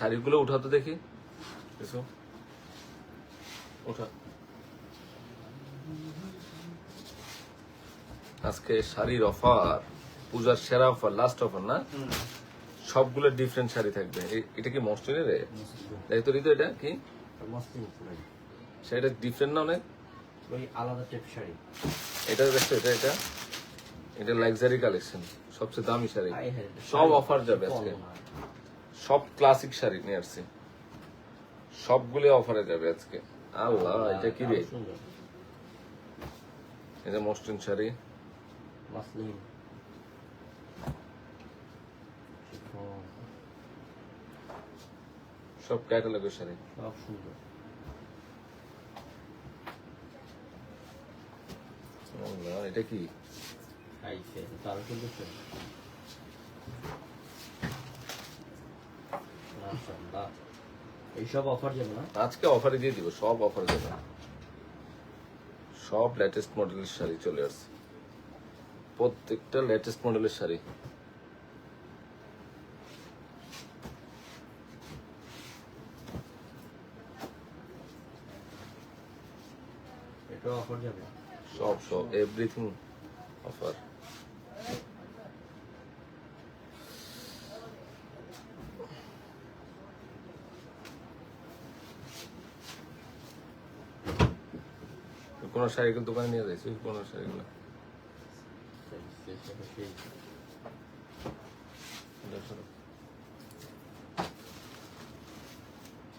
শাড়িগুলো উঠাও তো দেখি। উঠা। আজকে শাড়ির অফার পূজার সেরা অফার লাস্ট অফার না? সবগুলো ডিফারেন্ট শাড়ি থাকবে। এটা কি মস্টিনের রে? দেখ তো ঋতু এটা কি? শাড়িটা ডিফারেন্ট না অনেক? আলাদা টাইপ শাড়ি। এটা দেখছ এটা এটা? এটা লাক্সারি কালেকশন সবচেয়ে দামি শাড়ি। সব অফার যাবে আজকে। সব ক্লাসিক শাড়ি নিয়ে আসছি। সবগুলো অফারে যাবে আজকে। আল্লাহ এটা কি রে? এটা মসৃণ শাড়ি। মাসলিন। সব ক্যাটালগের শাড়ি। সব সুন্দর। আল্লাহ এটা কি? মাশাআল্লাহ। এইসব অফার যাবে না। আজকে অফারে দিয়ে দিব সব অফারে যাবে সব লেটেস্ট মডেলের শাড়ি চলে আসছে। প্রত্যেকটা লেটেস্ট মডেলের শাড়ি। এটাও অফার যাবে। সব সব এভরিথিং অফার কোন শাড়ি দোকানে নিয়ে যাইছি শাড়িগুলো সেই- সেই- সেই-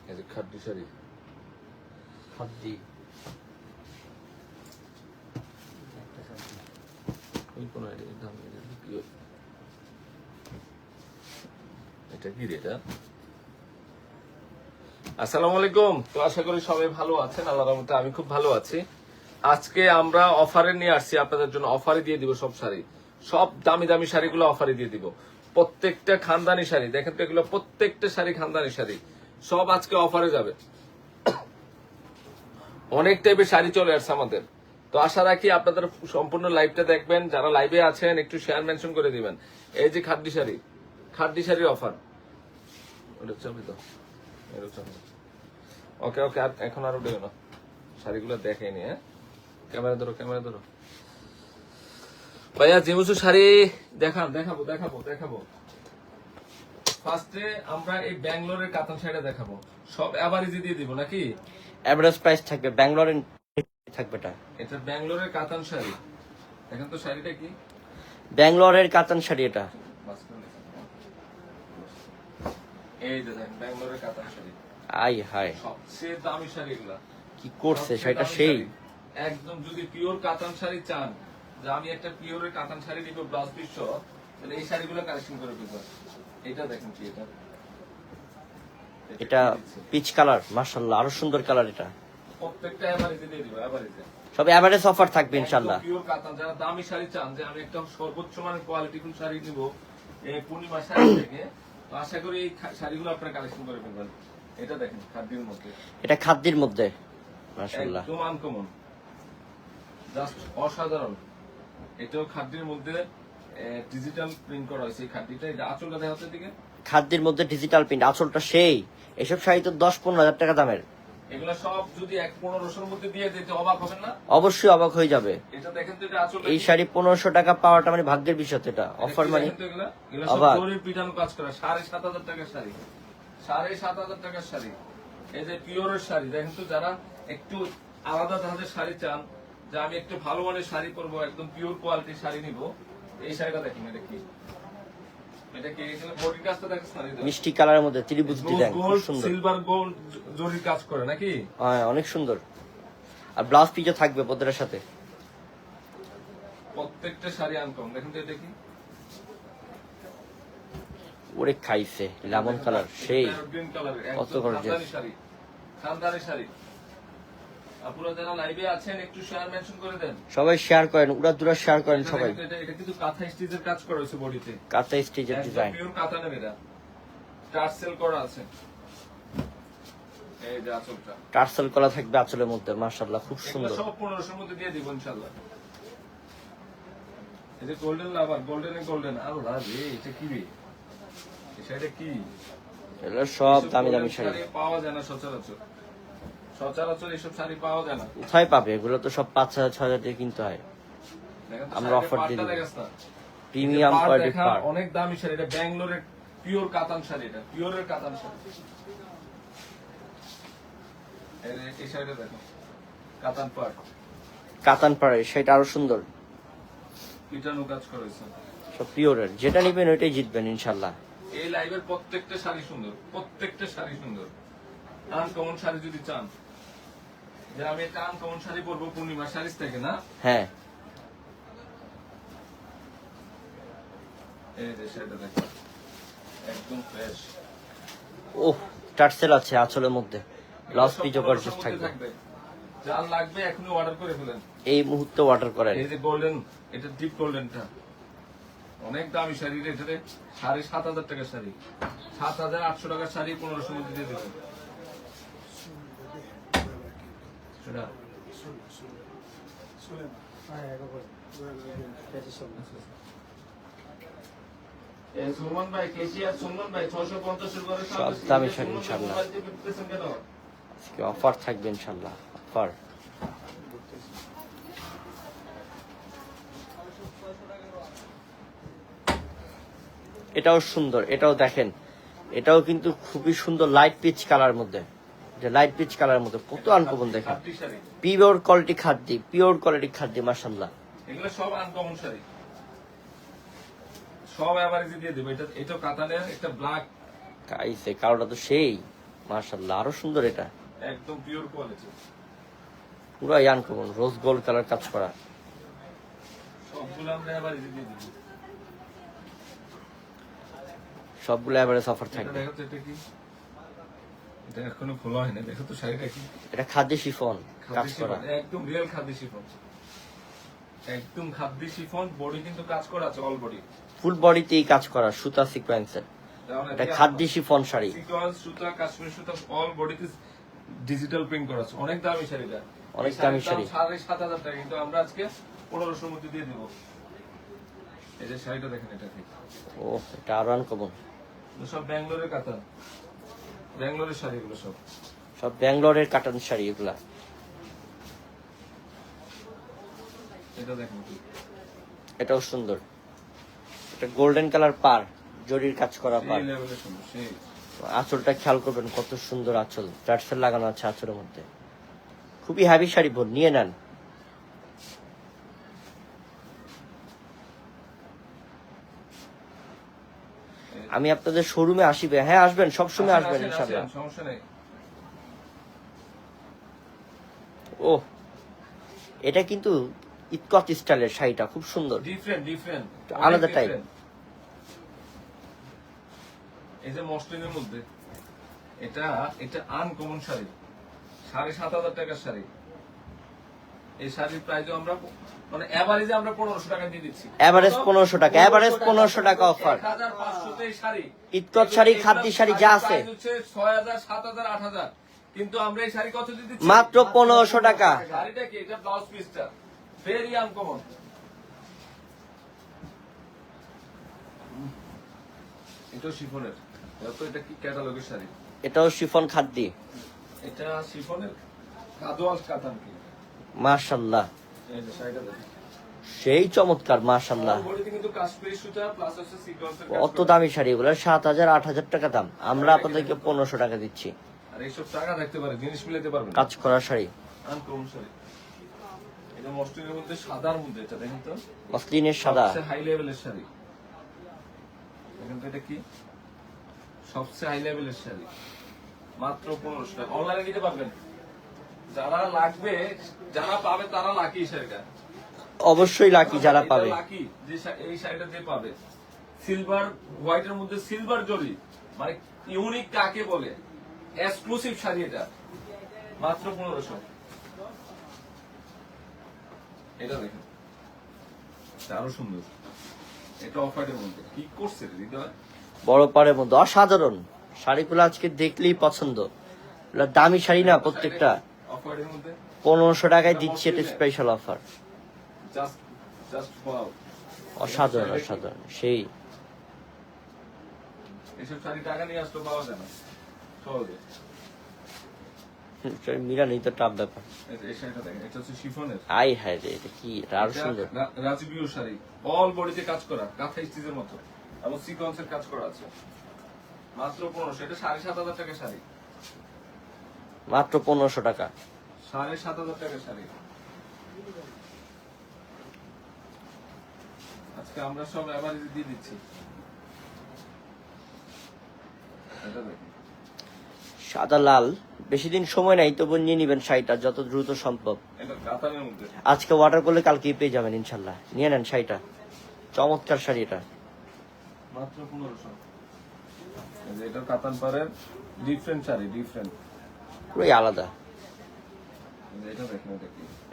এই যে শাড়ি। খাদ্যি। ওই কোন আইডিয়া দাম এটা কি এটা কি রে এটা? আসসালামু আলাইকুম। তো আশা করি সবাই ভালো আছেন আল্লাহ রহমতে আমি খুব ভালো আছি। আজকে আমরা অফারে নিয়ে আসছি, আপনাদের জন্য অফারে দিয়ে দিব সব শাড়ি। সব দামি দামি শাড়িগুলো অফারে দিয়ে দিব। প্রত্যেকটা খানদানি শাড়ি, দেখেন তো এগুলো প্রত্যেকটা শাড়ি খানদানি শাড়ি। সব আজকে অফারে যাবে। অনেক টাইপের শাড়ি চলে আসছে আমাদের। তো আশা রাখি আপনাদের সম্পূর্ণ লাইভটা দেখবেন। যারা লাইভে আছেন, একটু শেয়ার মেনশন করে দিবেন। এই যে খাদ্য শাড়ি, খাদ্য শাড়ির অফার। ওকে ওকে, আর এখন আরও দেবে না। শাড়িগুলো দেখে নি হ্যাঁ? ক্যামেরা ধরো ক্যামেরা ধরো। ভাইয়া জিমুসু শাড়ি দেখান দেখাবো দেখাবো দেখাবো। ফার্স্টে আমরা এই ব্যাঙ্গালোরের কাতান শাড়িটা দেখাবো। সব অ্যাভারেজে দিয়ে দিব নাকি? অ্যাভারেজ প্রাইস থাকবে ব্যাঙ্গালোরের থাকবে এটা। এটা ব্যাঙ্গালোরের কাতান শাড়ি। দেখেন তো শাড়িটা কি? ব্যাঙ্গালোরের কাতান শাড়ি এটা। এই যে দেখেন ব্যাঙ্গালোরের কাতান শাড়ি। আই হাই সবচেয়ে দামি শাড়ি এগুলা। কি করছে? শাড়িটা সেই। একদম যদি পিওর কাতান শাড়ি চান যে আমি একটা পিওরের কাতান শাড়ি নিব ব্লাউজ পিস সহ তাহলে এই শাড়িগুলো কালেকশন করে ফেলব। এটা দেখেন কি এটা। এটা পিচ কালার মার্শাল্লাহ আরও সুন্দর কালার এটা। প্রত্যেকটা এভারেজে দিয়ে দিব এভারেজে সব অ্যাভারেজ অফার থাকবে ইনশাল্লাহ পিওর কাতান যারা দামি শাড়ি চান যে আমি একটা সর্বোচ্চ মানের কোয়ালিটিফুল শাড়ি নিব এই পূর্ণিমা শাড়ি থেকে তো আশা করি এই শাড়িগুলো আপনারা কালেকশন করে ফেলবেন। এটা দেখেন খাদ্যের মধ্যে। এটা খাদ্যের মধ্যে মার্শাল্লাহ একদম আনকমন জাস্ট অসাধারণ। এটাও খাদ্যের মধ্যে ডিজিটাল প্রিন্ট করা হয়েছে। এই খাদ্যটা এটা আঁচলটা দেখা হচ্ছে দিকে খাদ্যের মধ্যে ডিজিটাল প্রিন্ট আঁচলটা সেই। এসব শাড়ি তো দশ পনেরো হাজার টাকা দামের। এগুলো সব যদি এক পনেরোশোর মধ্যে দিয়ে দিতে অবাক হবেন না? অবশ্যই অবাক হয়ে যাবে। এটা দেখেন তো এটা আঁচলটা এই শাড়ি পনেরোশো টাকা পাওয়াটা মানে ভাগ্যের বিষয় তো এটা। এটা অফার মানে অবাক। পিটানো কাজ করা সাড়ে সাত হাজার টাকার শাড়ি। সাড়ে সাত হাজার টাকার শাড়ি। এই যে পিওরের শাড়ি দেখেন তো যারা একটু আলাদা ধাঁচের শাড়ি চান যে আমি একটু ভালো মানের শাড়ি পরবো একদম পিওর কোয়ালিটির শাড়ি নিব। এই শাড়িটা দেখেন এটা কি? এটা কি? এখানে বডির কাজটা দেখেন শাড়ি মিষ্টি কালারের মধ্যে ত্রিভুজ ডিজাইন সুন্দর। সিলভার গোল্ড জরির কাজ করে নাকি? হ্যাঁ অনেক সুন্দর। আর ব্লাউজ পিজও থাকবে পদ্মের সাথে। প্রত্যেকটা শাড়ি আনকম দেখেন তো এটা কি? ওরে খাইছে লেমন কালার সেই। কত। খানদানি শাড়ি। শাড়ি। আপনারা যারা লাইভে আছেন একটু শেয়ার মেনশন করে দেন। সবাই শেয়ার করেন উড়া দুরা শেয়ার করেন সবাই। এটা- এটা এটা কিন্তু কাঁথা স্টিচের কাজ করা হয়েছে বডিতে। স্টিচের ডিজাইন পিওর কাঁথা নেবে এটা। টার্সেল করা আছে। এই যে আঁচলটা। টার্সেল করা থাকবে আঁচলের মধ্যে মার্শাল্লাহ খুব সুন্দর। সব পনেরোশোর মধ্যে দিয়ে দিব ইনশাল্লাহ এই যে গোল্ডেন লাভার গোল্ডেন গোল্ডেন আল্লাহ রে এটা কি রে? শাড়িটা কি? এগুলো সব দামি দামি শাড়ি পাওয়া যায় না সচরাচর। সচরাচর এসব শাড়ি পাওয়া যায় না। কোথায় পাবে এগুলো তো সব পাঁচ হাজার ছয় হাজার দিয়ে কিনতে হয়। আমরা। দেখাস না? প্রিমিয়াম কোয়ালিটি পার অনেক দামি শাড়ি এটা ব্যাঙ্গালোরের পিওর কাতান শাড়ি এটা পিওরের কাতান শাড়ি। এই শাড়িটা দেখো কাতান পাড়। কাতান সেটা আরও সুন্দর। পিটানো কাজ করেছে সব পিওরের যেটা নিবেন ওইটাই জিতবেন ইনশাল্লাহ। এই লাইভের প্রত্যেকটা শাড়ি সুন্দর প্রত্যেকটা শাড়ি সুন্দর। আর আনকমন শাড়ি যদি চান যে আমি একটা আনকমন শাড়ি পরবো পূর্ণিমা শাড়ি থেকে না? হ্যাঁ। এই যে শাড়িটা দেখো একদম ফ্রেশ ওহ টার্সেল আছে আঁচলের মধ্যে। লস পিজো গর্জেস থাকবে। যার লাগবে এখনই অর্ডার করে ফেলেন। এই মুহূর্তে অর্ডার করেন। এই যে গোল্ডেন এটা ডিপ গোল্ডেনটা অনেক দামি শাড়ি রে এটাতে সাড়ে সাত হাজার টাকার শাড়ি। সাত হাজার আটশো টাকার শাড়ি পনেরোশো মধ্যে দিয়ে দেবেন। সেটা সুমন ভাই কেসি সুমন ভাই ছশো পঞ্চাশের দামি শাড়ি ইনশাল্লাহ। মোবাইল দিয়ে বিকতেছেন কেন? আজকে অফার থাকবে ইনশাল্লাহ অফার এটাও সুন্দর এটাও দেখেন এটাও কিন্তু খুবই সুন্দর লাইট পিচ কালার মধ্যে যে লাইট পিচ কালার মধ্যে কত আনকমন শাড়ি পিওর কোয়ালিটি খাদ্যি পিওর কোয়ালিটি খাদ্যি এগুলো সব আনকমন শাড়ি। সব দিয়ে দেবো। এটা এটা কাতানের একটা ব্ল্যাক কাইছে কালোটা তো সেই। মাসাল্লাহ আরও সুন্দর এটা। একদম পিওর কোয়ালিটি পুরাই আনকমন রোজ গোল্ড কালার কাজ করা। সবগুলো আমরা অ্যাভারেজে দিয়ে দেবো। সবগুলো অ্যাভারেজ অফার থাকবে। দেখো এটা কি? এটা এখনও খোলা হয়নি দেখো তো শাড়িটা কি। এটা খাদ্যি শিফন কাজ করা। একদম রিয়েল খাদ্যি শিফন। একদম খাদ্যি শিফন বডি কিন্তু কাজ করা আছে অল বডি ফুল বডিতেই কাজ করা সুতা সিকোয়েন্সের এটা খাদ্যি শিফন শাড়ি। সিকোয়েন্স সুতা কাশ্মীর সুতা অল বডিতে ডিজিটাল প্রিন্ট করা আছে। অনেক দামি শাড়িটা অনেক দামি শাড়ি। সাড়ে সাত হাজার টাকা কিন্তু আমরা আজকে পনেরোশোর মধ্যে দিয়ে দেবো। এই যে শাড়িটা দেখেন এটা ঠিক ও এটা আরও আনকমন সব ব্যাঙ্গালোরের কাতান ব্যাঙ্গালোরের শাড়িগুলো সব। সব ব্যাঙ্গালোরের কাটান শাড়ি এগুলা এটা দেখেন এটাও সুন্দর। এটা গোল্ডেন কালার পার জরির কাজ করা পার। আঁচলটা খেয়াল করবেন কত সুন্দর আঁচল। টার্সেল লাগানো আছে আঁচলের মধ্যে। খুবই হ্যাভি শাড়ি বোন নিয়ে নেন। আমি আপনাদের শোরুমে আসিবে হ্যাঁ আসবেন সবসময় আসবেন ইনশাল্লাহ ও এটা কিন্তু ইতকত স্টাইলের শাড়িটা খুব সুন্দর। ডিফারেন্ট ডিফারেন্ট আলাদা type। এই যে মসলিনের মধ্যে এটা এটা আনকমন শাড়ি। সাড়ে সাত হাজার টাকার শাড়ি। এই শাড়ির প্রাইস আমরা মানে এভারেজে আমরা পনেরোশো টাকা দিয়ে দিচ্ছি। Average 1500 টাকা, average 1500 টাকা হাজার এই শাড়ি। ইতকত শাড়ি, খাদ্যি শাড়ি যা আছে। প্রাইস হচ্ছে ছয় হাজার সাত হাজার আট হাজার কিন্তু আমরা এই শাড়ি কত দিয়ে দিচ্ছি? মাত্র পনেরোশো টাকা। শাড়িটা কি? এটা ব্লাউজ পিসটা ভেরি আনকমন এটা শিফনের। তো এটা কি ক্যাটালগের শাড়ি? এটাও শিফন খাদ্যি। এটা শিফনের। কাদোয়াল কাতান কি মাশাল্লাহ সেই চমৎকার মাশাল্লাহ অত দামি শাড়ি এগুলো? সাত হাজার আট হাজার টাকা দাম। আমরা আপনাদেরকে পনেরোশো টাকা দিচ্ছি। কাজ করা শাড়ি। মসলিনের সাদা। হাই লেভেলের শাড়ি। এটা কি? সবচেয়ে হাই লেভেলের শাড়ি। মাত্র পনেরোশো টাকা। অনলাইনে নিতে পারবেন। যারা লাগবে যারা পাবে তারা লাকি শাড়িটা অবশ্যই লাকি যারা পাবে। লাকি যে এই শাড়িটা যে পাবে। সিলভার হোয়াইটের মধ্যে সিলভার জরি। মানে ইউনিক কাকে বলে? এক্সক্লুসিভ শাড়ি এটা। মাত্র পনেরোশো। এটা দেখেন। আরও সুন্দর। এটা অফারের মধ্যে। কি করছে হৃদয়? বড় পাড়ের মধ্যে। অসাধারণ। শাড়িগুলো আজকে দেখলেই পছন্দ। দামি শাড়ি না প্রত্যেকটা। পনেরোশো টাকায় দিচ্ছি এটা special offer just just wow অসাধারণ অসাধারণ। সেই। নেই তো টাপ ব্যাপার। আই হায় রে এটা কি আরও সুন্দর। রাজবীয় শাড়ি। অল বডিতে কাজ করা কাঁথা স্টিচের মতো। এবং সিকোয়েন্সের কাজ করা আছে। মাত্র পনেরোশো এটা সাড়ে সাত হাজার টাকা শাড়ি। মাত্র পনেরোশো টাকা। সাড়ে সাত হাজার টাকা শাড়ি। আজকে আমরা সব এভারেজ দিয়ে দিচ্ছি। সাদা লাল বেশি দিন সময় নাই তবু নিয়ে নিবেন শাড়িটা যত দ্রুত সম্ভব। আজকে অর্ডার করলে কালকেই পেয়ে যাবেন ইনশাল্লাহ। নিয়ে নেন শাড়িটা। চমৎকার শাড়ি এটা। মাত্র পনেরোশো। এটা কাতান পারের ডিফারেন্ট শাড়ি ডিফারেন্ট পুরোই আলাদা।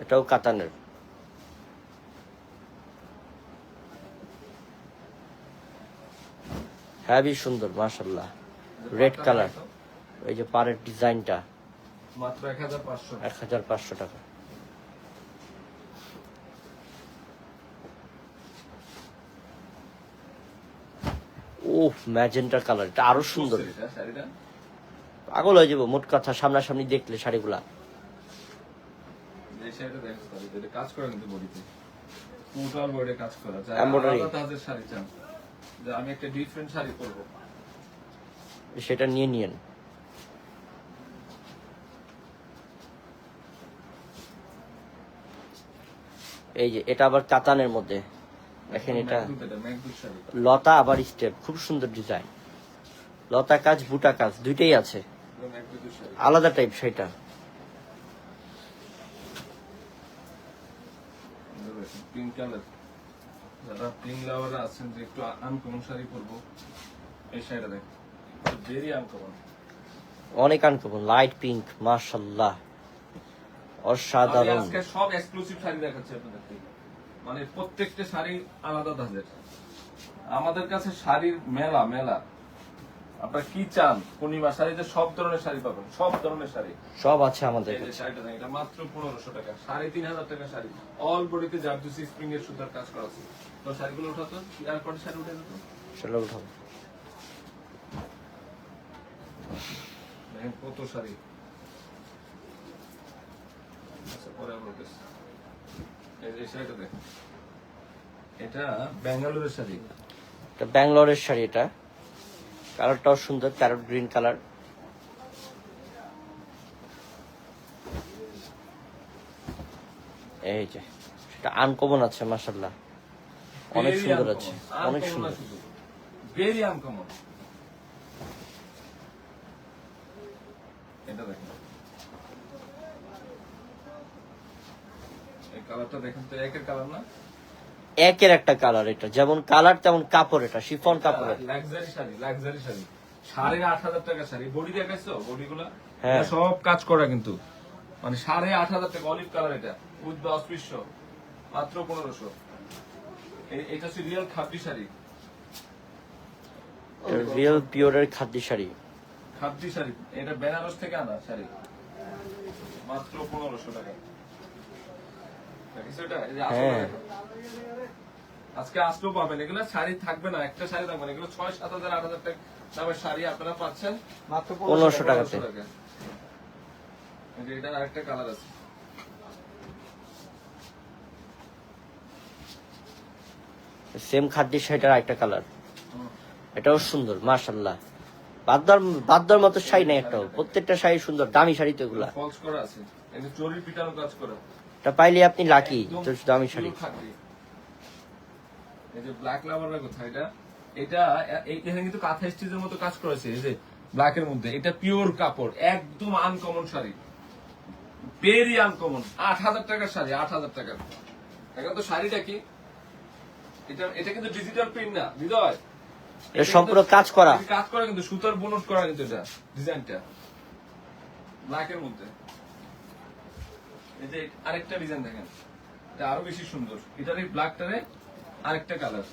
এটাও কাতানের। হ্যাভি সুন্দর মাশাল্লাহ রেড কালার ওই যে পাড়ের ডিজাইনটা। মাত্র এক হাজার পাঁচশো টাকা। ও ম্যাজেন্টা কালার এটা আরও সুন্দর। পাগল হয়ে যাব মোট কথা সামনাসামনি দেখলে শাড়িগুলা। এই শাড়িটা দেখো শাড়ি এটা কাজ করে কিন্তু বডিতে। টোটাল বডি কাজ করা। আলাদা তাদের শাড়ি চান। যে আমি একটা ডিফারেন্ট শাড়ি পরবো। সেটা নিয়ে নিয়েন। এই যে এটা আবার কাতানের মধ্যে। দেখেন এটা। লতা আবার স্টেপ খুব সুন্দর ডিজাইন লতা কাজ বুটা কাজ দুইটাই আছে। আলাদা টাইপ সেটা পিঙ্ক কালার যারা পিঙ্ক লাভার আছেন যে একটু আনকমন শাড়ি পরবো এই শাড়িটা দেখ ভেরি আনকমন অনেক আনকমন লাইট পিঙ্ক মাশাল্লাহ অসাধারণ। আজকে সব এক্সক্লুসিভ শাড়ি দেখাচ্ছি আপনাদেরকে। মানে প্রত্যেকটা শাড়ি আলাদা ধাঁচের আমাদের কাছে শাড়ির মেলা মেলা। আপনারা কি চান? পূর্ণিমা শাড়িতে সব ধরনের শাড়ি পাবেন সব ধরনের শাড়ি। সব আছে আমাদের এই যে শাড়িটা এটা মাত্র পনেরোশো টাকা সাড়ে তিন হাজার টাকা শাড়ি। অল বডিতে জারদুসি স্প্রিং এর সুতার কাজ করা আছে। তো শাড়িগুলো উঠাতো? আর কটা শাড়ি উঠে যেত সেটা উঠাবো। কত শাড়ি। আচ্ছা পরে আবার এই শাড়িটা দেখেন। এটা ব্যাঙ্গালোরের শাড়ি। এটা ব্যাঙ্গালোরের শাড়ি এটা। কালারটাও সুন্দর প্যারট গ্রিন কালার। এই যে সেটা আনকমন আছে মাসাল্লাহ অনেক সুন্দর আছে অনেক সুন্দর। ভেরি আনকমন এটা দেখেন। এই কালারটা দেখেন তো একের কালার না? একের একটা কালার এটা। যেমন কালার তেমন কাপড় এটা শিফন কাপড় লাক্সারি শাড়ি লাক্সারি শাড়ি। সাড়ে আট হাজার টাকা শাড়ি। বডি দেখাইছো? হ্যাঁ। সব কাজ করা কিন্তু। মানে সাড়ে আট হাজার টাকা অলিভ কালার এটা। উইথ মাত্র পনেরোশো। এটা হচ্ছে রিয়েল খাদ্য শাড়ি। রিয়েল পিওরের খাদ্য শাড়ি। খাদ্য শাড়ি। এটা বেনারস থেকে আনা শাড়ি। মাত্র পনেরোশো টাকা দেখিস এটা? এই যে আসলে হ্যাঁ। আজকে আসলেও পাবেন। এগুলো শাড়ি থাকবে না একটা শাড়ি থাকবে না এগুলো ছয় সাত হাজার আট হাজার টাকা দামের শাড়ি আপনারা পাচ্ছেন। মাত্র পনেরোশো টাকাতে টাকা। এটার আরেকটা কালার আছে। সেম খাদ্য শাড়িটার একটা কালার। এটাও সুন্দর মাশাল্লাহ বাদ্দার বাদ্দার মতো শাড়ি নাই একটাও। প্রত্যেকটা শাড়ি সুন্দর দামি শাড়ি তো এগুলা। ফলস করা আছে। যে পিটানো কাজ করা। এটা পাইলে আপনি লাকি দামি শাড়ি pure এই যে ব্ল্যাক লাভাররা কোথায় এটা এটা এখানে কিন্তু কাঁথা স্টিচের মতো কাজ করেছে এই যে ব্ল্যাক এর মধ্যে। এটা পিওর কাপড় একদম আনকমন শাড়ি। ভেরি আনকমন আট হাজার টাকার শাড়ি আট হাজার টাকার। এখন তো শাড়িটা কি? এটা এটা কিন্তু ডিজিটাল প্রিন্ট না হৃদয়। এটা সম্পূর্ণ কাজ করা। কাজ করা কিন্তু সুতার বোনস করা কিন্তু এটা ডিজাইনটা ব্ল্যাক এর মধ্যে। এই যে আরেকটা ডিজাইন দেখেন এটা আরও বেশি সুন্দর। এটার এই ব্ল্যাকটারে আরেকটা কালার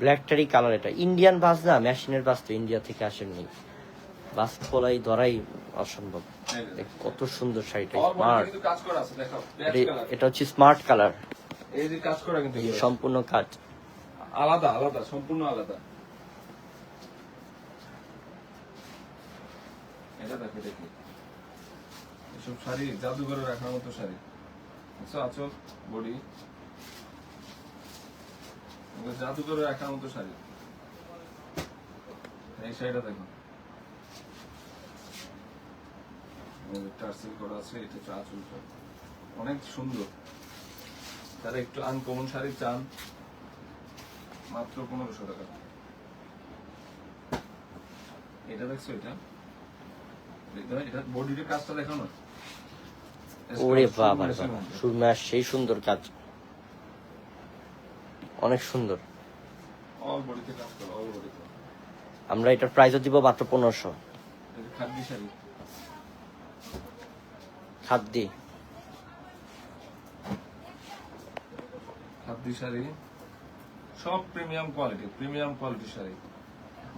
ব্ল্যাকটারই কালার এটা। ইন্ডিয়ান বাস না মেশিনের বাস তো ইন্ডিয়া থেকে আসেননি বাস পলাই ধরাই অসম্ভব। দেখ, কত সুন্দর শাড়িটা স্মার্ট এটা হচ্ছে স্মার্ট কালার এই যে কাজ করা কিন্তু সম্পূর্ণ কাজ। আলাদা আলাদা সম্পূর্ণ আলাদা। এটা দেখো দেখি। এসব শাড়ি জাদুঘরে রাখার মতো শাড়ি। আছো বডি। জাদুঘরে রাখার মতো শাড়ি। এই শাড়িটা দেখো। টার্সেল করা আছে এটা আঁচলটা অনেক সুন্দর। তারা একটু আনকমন শাড়ি চান মাত্র পনেরোশো টাকা। এটা দেখছ এটা? এটা বডির কাজটা দেখো ওরে বাবা রে সুরমাসের বাবা সুরমা সেই সুন্দর কাজ। অনেক সুন্দর। কাজ করো। আমরা এটার প্রাইসও দিব মাত্র পনেরোশো। খাদ্যি শাড়ি। খাদ্যি। শাড়ি সব premium quality premium quality sari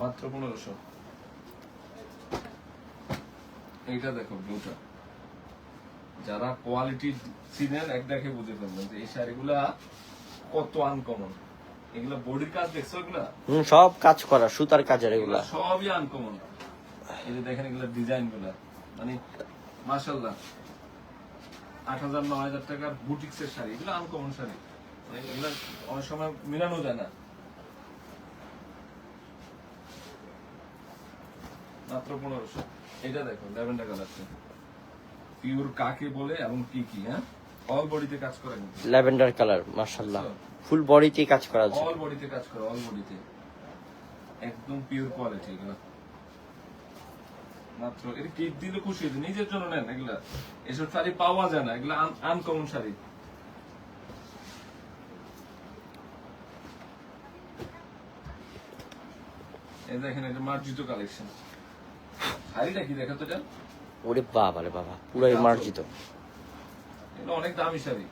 মাত্র পনেরোশো। এইটা দেখো ব্লুটা যারা কোয়ালিটি চিনেন এক দেখে বুঝে ফেলবেন যে এই শাড়িগুলা কত আনকমন এগুলা বডির কাজ দেখছ এগুলা? হম সব কাজ করা সুতার কাজের এগুলা। সবই আনকমন এই যে দেখেন এগুলো ডিজাইনগুলা মানে মাসাল্লাহ আট হাজার নয় হাজার টাকার বুটিক্স এর শাড়ি এগুলো আনকমন শাড়ি। এগুলো অনেক সময় মিলানো যায় না। মাত্র পনেরোশো। এটা দেখো ল্যাভেন্ডার কালারটা পিওর কাকে বলে এবং কি কি হ্যাঁ? অল বডিতে কাজ করে ল্যাভেন্ডার কালার মার্শাল্লাহ ফুল বডিতে কাজ করা আছে। অল বডিতে কাজ করে অল বডিতে একদম পিওর কোয়ালিটি এগুলো। মাত্র এটা কি দিলে খুশি হয়েছে নিজের জন্য নেন এগুলা। এসব শাড়ি পাওয়া যায় না এগুলা আনকমন শাড়ি। এই দেখেন এটা মার্জিত কালেকশন। শাড়িটা কি দেখা তো এটা? ওরে বাবা রে বাবা পুরাই মার্জিত এগুলো অনেক দামি শাড়ি।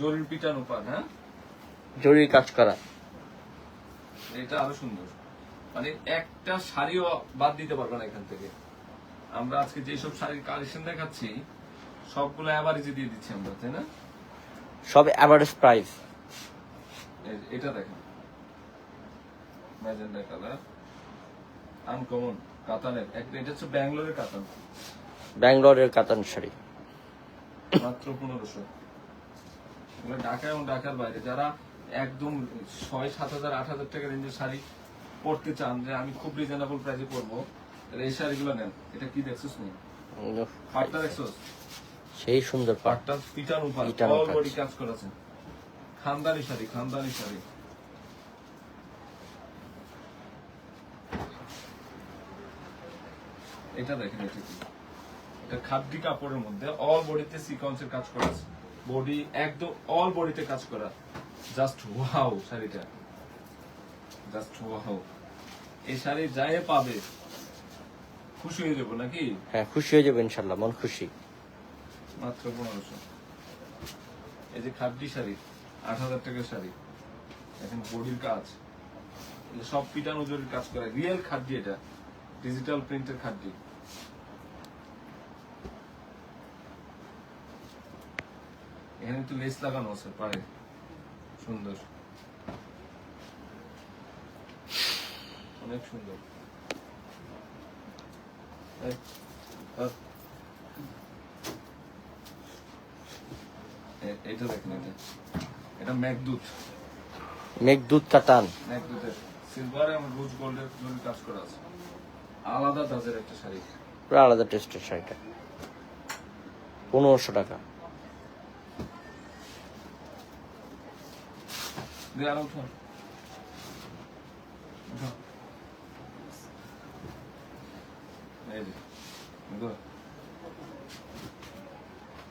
জরির পিটানো পান হ্যাঁ? জরুরি কাজ করা। এটা আরও সুন্দর। মানে একটা শাড়িও বাদ দিতে পারবে না এখান থেকে। আমরা আজকে যেসব শাড়ির কালেকশন দেখাচ্ছি সবগুলো অ্যাভারেজে দিয়ে দিচ্ছি আমরা তাই না? সব অ্যাভারেজ প্রাইস এটা দেখেন ম্যাজেন্ডা কালার। আনকমন কাতানের। একটা এটা হচ্ছে ব্যাঙ্গালোরের কাতান। ব্যাঙ্গালোরের কাতান শাড়ি। মাত্র পনেরোশো। ঢাকা এবং ঢাকার বাইরে। যারা একদম ছয় সাত হাজার আট হাজার টাকা রেঞ্জের শাড়ি পরতে চান যে আমি খুব রিজনেবল প্রাইসে পরবো তাহলে এই শাড়িগুলো নেন। এটা কি দেখছিস নি পাটটা দেখছিস সেই সুন্দর পাট পাটটা পিটানো পাট অল বডি কাজ করেছে। খানদানি শাড়ি খানদানি শাড়ি। এটা দেখেন এটা কি? এটা খাদ্যি কাপড়ের মধ্যে অল বডিতে সিকোয়েন্সের কাজ করা আছে। বডি একদম অল বডিতে কাজ করা। জাস্ট ওয়াও শাড়িটা। জাস্ট ওয়াও এই শাড়ি যাই পাবে খুশি হয়ে যাব নাকি? হ্যাঁ খুশি হয়ে যাবে ইনশাল্লাহ মন খুশি। মাত্র পনেরোশো। এই যে খাদ্যি শাড়ি আট হাজার টাকার শাড়ি। এখন বডির কাজ। সব পিটান উজুরির কাজ করে। রিয়েল খাদ্যি এটা। ডিজিটাল প্রিন্টের খাদ্যি। এখানে একটু লেস লাগানো আছে, পায়ে। সুন্দর। অনেক সুন্দর। এটা দেখেন এটা। এটা মেঘদূত। মেঘদূত কাতান। মেঘদূতের। সিলভার এবং রোজ গোল্ডের জরি কাজ করা আছে। আলাদা দাজের একটা শাড়ি। পুরো আলাদা টেস্টের শাড়িটা। পনেরোশো টাকা। আরও উঠো উঠো। এই যে, দেখো।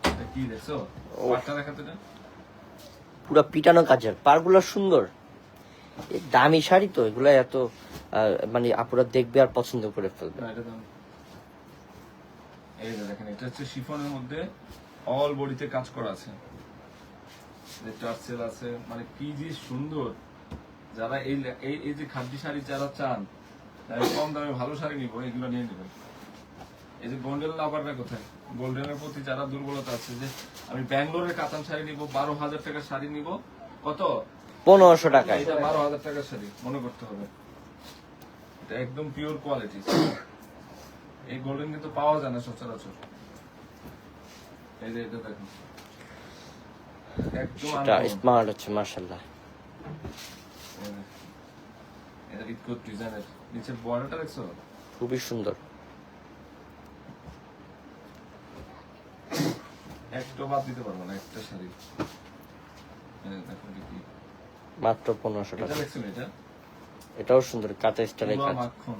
এটা কি দেখছ। পাটটা দেখাতে না পুরো পিটানো কাজের পারগুলো সুন্দর। দামি শাড়ি তো, এগুলো এত মানে আপুরা দেখবে আর পছন্দ করে ফেলবে। এই যে দেখেন, এটা হচ্ছে শিফনের মধ্যে অল বডিতে কাজ করা আছে। টার্সেল আছে মানে কি যে সুন্দর। যারা এই এই যে খাদ্য শাড়ি যারা চান কম দামে ভালো শাড়ি নিব, এগুলো নিয়ে নেবেন। এই যে গোল্ডেন লাভাররা কোথায়? গোল্ডেনের প্রতি যারা দুর্বলতা আছে যে আমি ব্যাঙ্গালোরের কাতান শাড়ি নিব বারো হাজার টাকার শাড়ি নিব কত? পনেরোশো টাকা এটা বারো হাজার টাকার শাড়ি মনে করতে হবে। এটা একদম পিওর কোয়ালিটি এই গোল্ডেন কিন্তু পাওয়া যায় না সচরাচর। এই যে এটা দেখুন। একদম স্মার্ট হচ্ছে মার্শাল্লাহ এই এটা ডিজাইনের নিচের বর্ডারটা দেখছ? খুবই সুন্দর। একটা বাদ দিতে পারব না একটা শাড়ি। এই কি। মাত্র পনেরোশো টাকা। এটা? এটাও সুন্দর কাঁচা স্টাইলের কাজ মাখন।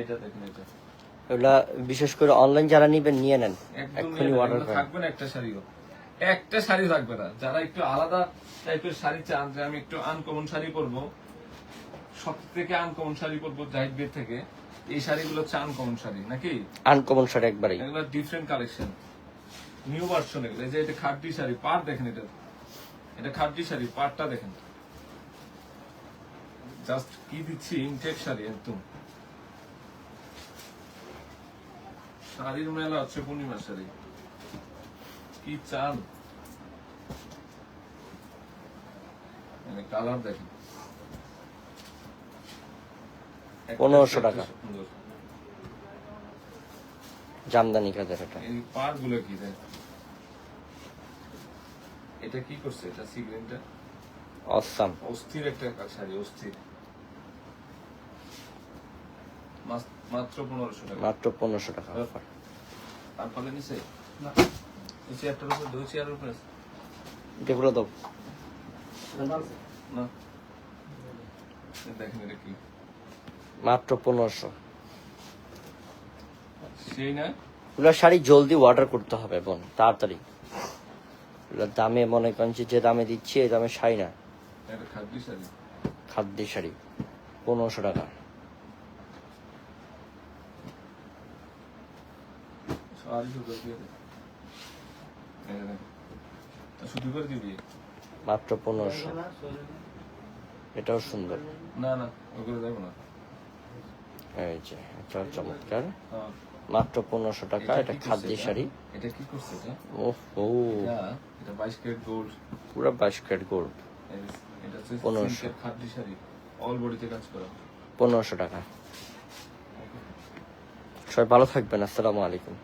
এটা দেখুন এটা। এগুলা বিশেষ করে অনলাইন যারা নিবেন নিয়ে নেন। এক্ষুনি অর্ডার। করেন। থাকবে না একটা শাড়িও। একটা শাড়ি থাকবে না। যারা একটু আলাদা টাইপের শাড়ি চান যে আমি একটু আনকমন শাড়ি পরবো সব থেকে আনকমন শাড়ি পরবো জাহিদবির থেকে এই শাড়িগুলো হচ্ছে আনকমন শাড়ি নাকি? আনকমন শার্ট একবারেই। এগুলো ডিফারেন্ট কালেকশন নিউ ভার্সন এগুলো এই যে এটা খাদ্যি শাড়ি পাট দেখেন এটা। এটা খাদ্যি শাড়ি পাটটা দেখেন। জাস্ট কি দিচ্ছি ইনটেক শাড়ি একদম। শাড়ির মেলা হচ্ছে পূর্ণিমা শাড়ি। কি চান কালার দেখেন। 1500 টাকা। জামদানি কাজের এটা? এই কি দেখ? এটা কি করছে এটা সিগ্রেনটা অসাম। অস্থির একটা শাড়ি অস্থির। মাত্র পনেরোশো টাকা। মাত্র পনেরোশো টাকা। আর ফলে নিচে? না। এই চেয়ারটার উপর দুই চেয়ারের উপরে। দাও। না। দেখেন এটা কি। মাত্র পনেরোশো। এগুলো শাড়ি জলদি অর্ডার করতে হবে বোন তাড়াতাড়ি। এগুলোর দামে মনে করেন যে দামে দিচ্ছি এই দামে শাড়ি না। খাদ্য শাড়ি? পনেরোশো টাকা। মাত্র পনেরোশো। এটাও সুন্দর। না না ওগুলো যাব না। এই যে এটা চমৎকার। হ্যাঁ। মাত্র পনেরোশো টাকা এটা খাদ্য শাড়ি। এটা কি করছে এটা? ওহ। ও এটা বাইশ ক্যারেট গোল্ড। পুরো বাইশ ক্যারেট গোল্ড। এটা পনেরোশো। খাদ্য শাড়ি। অল বডিতে কাজ করা। পনেরোশো টাকা। সবাই ভালো থাকবেন আসসালামু আলাইকুম।